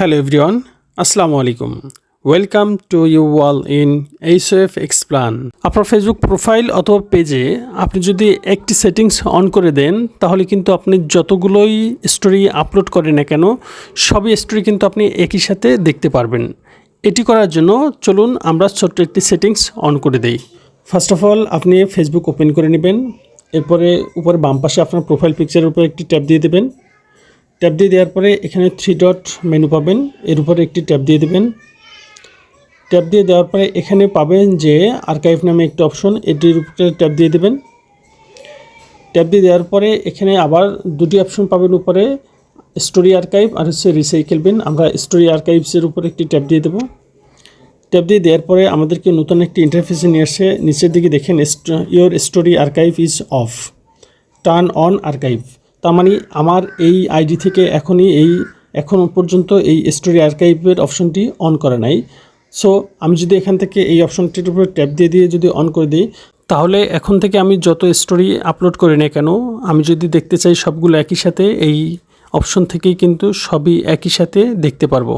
Hello everyone আসসালামু আলাইকুম welcome to you all in HF explain আপনার ফেসবুক প্রোফাইল অথবা পেজে আপনি যদি একটি সেটিংস অন করে দেন, তাহলে কিন্তু আপনি যতগুলোই স্টোরি আপলোড করেন না কেন, সবই স্টোরি কিন্তু আপনি একই সাথে দেখতে পারবেন। এটি করার জন্য চলুন আমরা ছোট্ট একটি সেটিংস অন করে দেই। ফার্স্ট অফ অল আপনি ফেসবুক ওপেন করে নেবেন। এরপরে উপরে বাম পাশে আপনার প্রোফাইল পিকচারের উপরে একটি ট্যাপ দিয়ে দেবেন। ট্যাপ দিয়ে দেওয়ার পরে এখানে থ্রি ডট মেনু পাবেন। এর উপরে একটি ট্যাপ দিয়ে দেবেন। ট্যাপ দিয়ে দেওয়ার পরে এখানে পাবেন যে আর্কাইভ নামে একটি অপশন এটির উপরে ট্যাপ দিয়ে দেবেন। ট্যাপ দিয়ে দেওয়ার পরে এখানে আবার দুটি অপশন পাবেন উপরে স্টোরি আর্কাইভ আর হচ্ছে রিসাইকেল বিন আমরা স্টোরি আর্কাইভসের উপরে একটি ট্যাপ দিয়ে দেবো। ট্যাপ দিয়ে দেওয়ার পরে আমাদেরকে নতুন একটি ইন্টারফেসে নিয়ে আসে। নিচের দিকে দেখেন your story archive is off turn on archive তার মানে আমার এই আইডি থেকে এখনই এই এখনও পর্যন্ত এই স্টোরি আর্কাইভের অপশনটি অন করা নাই। সো আমি যদি এখান থেকে এই অপশনটির উপরে ট্যাপ দিয়ে দিয়ে যদি অন করে দিই, তাহলে এখন থেকে আমি যত স্টোরি আপলোড করি না কেন, আমি যদি দেখতে চাই সবগুলো একই সাথে, এই অপশন থেকেই কিন্তু সবই একই সাথে দেখতে পারব।